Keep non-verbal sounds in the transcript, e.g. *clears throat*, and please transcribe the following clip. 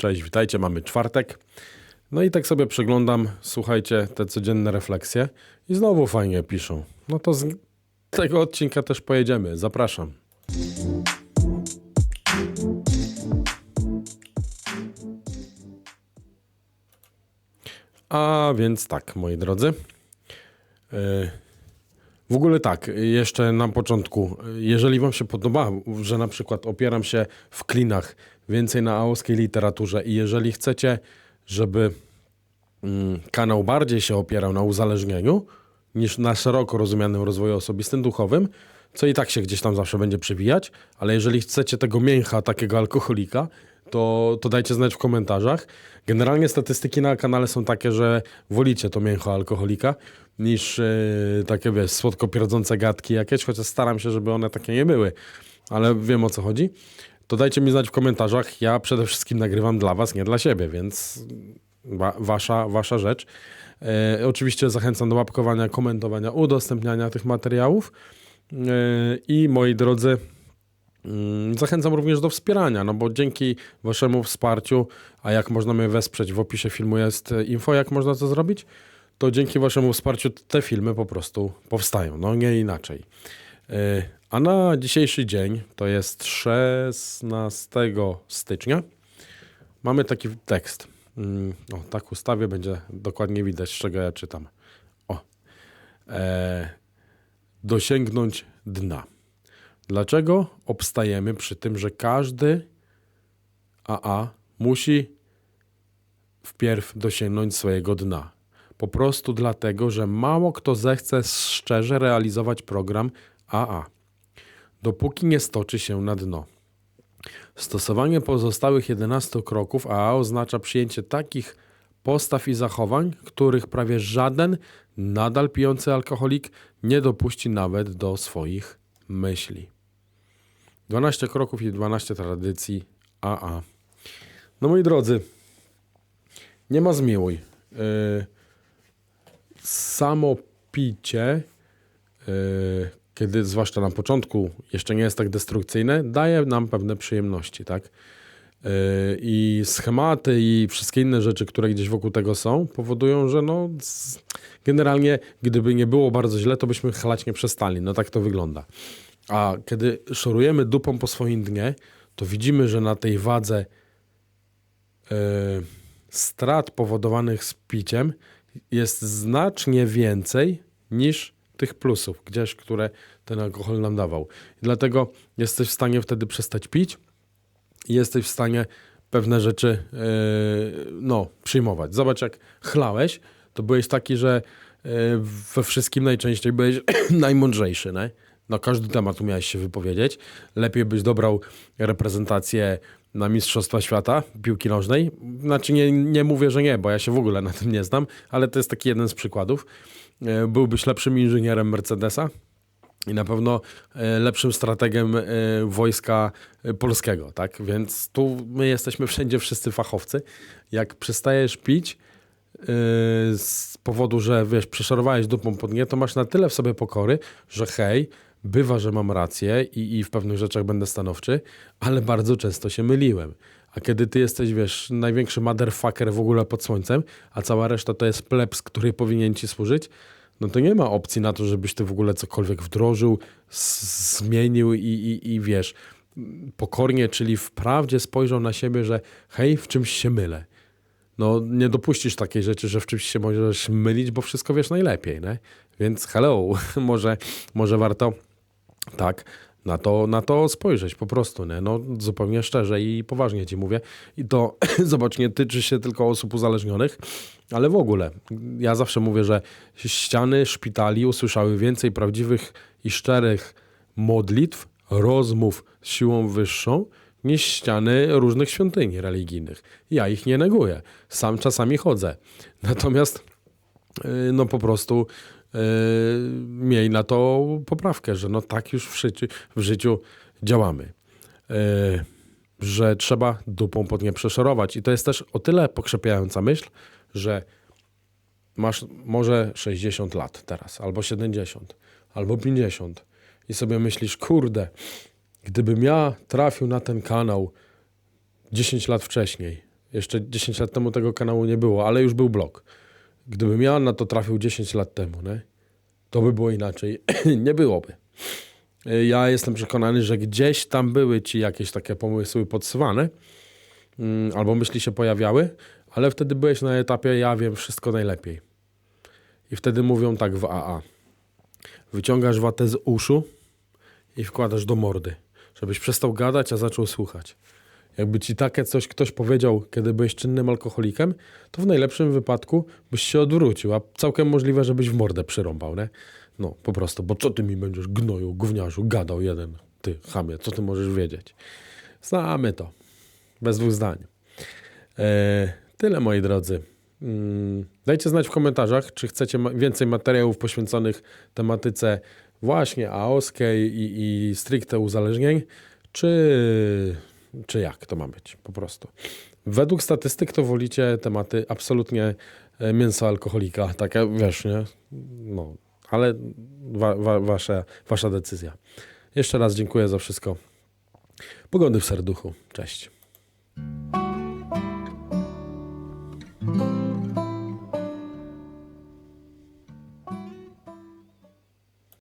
Cześć, witajcie, mamy czwartek. No i tak sobie przeglądam, słuchajcie, te codzienne refleksje i znowu fajnie piszą. No to z tego odcinka też pojedziemy. Zapraszam. A więc tak, moi drodzy. Yy, w ogóle tak, jeszcze na początku, jeżeli Wam się podoba, że na przykład opieram się w klinach więcej na aoskiej literaturze i jeżeli chcecie, żeby mm, kanał bardziej się opierał na uzależnieniu niż na szeroko rozumianym rozwoju osobistym, duchowym, co i tak się gdzieś tam zawsze będzie przewijać, ale jeżeli chcecie tego mięcha, takiego alkoholika, to, to dajcie znać w komentarzach. Generalnie statystyki na kanale są takie, że wolicie to mięcho alkoholika niż yy, takie, wiesz, słodko pierdzące gadki jakieś, chociaż staram się, żeby one takie nie były, ale wiem o co chodzi. To dajcie mi znać w komentarzach. Ja przede wszystkim nagrywam dla was, nie dla siebie, więc wa wasza, wasza rzecz. E, oczywiście zachęcam do łapkowania, komentowania, udostępniania tych materiałów. E, I moi drodzy, Zachęcam również do wspierania, no bo dzięki Waszemu wsparciu, a jak można mnie wesprzeć, w opisie filmu jest info, jak można to zrobić, to dzięki Waszemu wsparciu te filmy po prostu powstają, no nie inaczej. E, a na dzisiejszy dzień, to jest 16 stycznia, mamy taki tekst. Mm, O, tak ustawię, będzie dokładnie widać, z czego ja czytam. O. E, dosięgnąć dna. Dlaczego obstajemy przy tym, że każdy AA musi wpierw dosięgnąć swojego dna? Po prostu dlatego, że mało kto zechce szczerze realizować program AA, dopóki nie stoczy się na dno. Stosowanie pozostałych 11 kroków AA oznacza przyjęcie takich postaw i zachowań, których prawie żaden nadal pijący alkoholik nie dopuści nawet do swoich myśli. 12 kroków i 12 tradycji AA. No moi drodzy, nie ma zmiłuj. Yy, samo picie, yy, kiedy zwłaszcza na początku jeszcze nie jest tak destrukcyjne, daje nam pewne przyjemności, tak? Yy, I schematy i wszystkie inne rzeczy, które gdzieś wokół tego są, powodują, że no, generalnie, gdyby nie było bardzo źle, to byśmy chlać nie przestali. No tak to wygląda. A kiedy szorujemy dupą po swoim dnie, to widzimy, że na tej wadze yy, strat powodowanych z piciem jest znacznie więcej niż tych plusów, gdzieś, które ten alkohol nam dawał. Dlatego jesteś w stanie wtedy przestać pić i jesteś w stanie pewne rzeczy yy, no, przyjmować. Zobacz, jak chlałeś, to byłeś taki, że yy, we wszystkim najczęściej byłeś *coughs* najmądrzejszy, nie? Na każdy temat umiałeś się wypowiedzieć. Lepiej byś dobrał reprezentację na Mistrzostwa Świata piłki nożnej. Znaczy nie, nie mówię, że nie, bo ja się w ogóle na tym nie znam, ale to jest taki jeden z przykładów. Yy, Byłbyś lepszym inżynierem Mercedesa, i na pewno e, lepszym strategiem e, wojska e, polskiego, tak? Więc tu my jesteśmy wszędzie wszyscy fachowcy. Jak przestajesz pić e, z powodu, że wiesz, przeszarowałeś dupą pod nie, to masz na tyle w sobie pokory, że hej, bywa, że mam rację i, i w pewnych rzeczach będę stanowczy, ale bardzo często się myliłem. A kiedy ty jesteś, wiesz, największy motherfucker w ogóle pod słońcem, a cała reszta to jest plebs, który powinien ci służyć, no to nie ma opcji na to, żebyś ty w ogóle cokolwiek wdrożył, zmienił i, i, i wiesz, pokornie, czyli wprawdzie spojrzał na siebie, że hej, w czymś się mylę. No nie dopuścisz takiej rzeczy, że w czymś się możesz mylić, bo wszystko wiesz najlepiej, nie? Więc hello, *laughs* może, może warto tak na to, na to spojrzeć po prostu, nie? No zupełnie szczerze i poważnie ci mówię. I to, *clears throat* zobacz, nie tyczy się tylko osób uzależnionych, ale w ogóle. Ja zawsze mówię, że ściany szpitali usłyszały więcej prawdziwych i szczerych modlitw, rozmów z siłą wyższą, niż ściany różnych świątyni religijnych. Ja ich nie neguję. Sam czasami chodzę. Natomiast no po prostu yy, na to poprawkę, że no tak już w życiu, w życiu działamy. Yy, że trzeba dupą pod nie przeszorować. I to jest też o tyle pokrzepiająca myśl, że masz może 60 lat teraz, albo 70, albo 50 i sobie myślisz, kurde, gdybym ja trafił na ten kanał 10 lat wcześniej, Jeszcze 10 lat temu tego kanału nie było, ale już był blog. Gdybym ja na to trafił 10 lat temu, nie? to by było inaczej. *clears throat* nie byłoby. Ja jestem przekonany, że gdzieś tam były ci jakieś takie pomysły podsuwane, mm, albo myśli się pojawiały, ale wtedy byłeś na etapie ja wiem wszystko najlepiej. I wtedy mówią tak w AA. Wyciągasz watę z uszu i wkładasz do mordy, żebyś przestał gadać, a zaczął słuchać. Jakby ci takie coś ktoś powiedział, kiedy byłeś czynnym alkoholikiem, to w najlepszym wypadku byś się odwrócił, a całkiem możliwe, żebyś w mordę przyrąbał, nie? No, po prostu, bo co ty mi będziesz gnoju, gówniarzu, gadał jeden, ty chamie, co ty możesz wiedzieć? Znamy to. Bez dwóch zdań. E, tyle, moi drodzy. Mm, Dajcie znać w komentarzach, czy chcecie więcej materiałów poświęconych tematyce właśnie aoskiej i, i stricte uzależnień, czy, czy jak to ma być po prostu. Według statystyk to wolicie tematy absolutnie e, mięso alkoholika, takie wiesz, nie? No, ale wa, wa, wasza, wasza decyzja. Jeszcze raz dziękuję za wszystko. Pogody w serduchu. Cześć.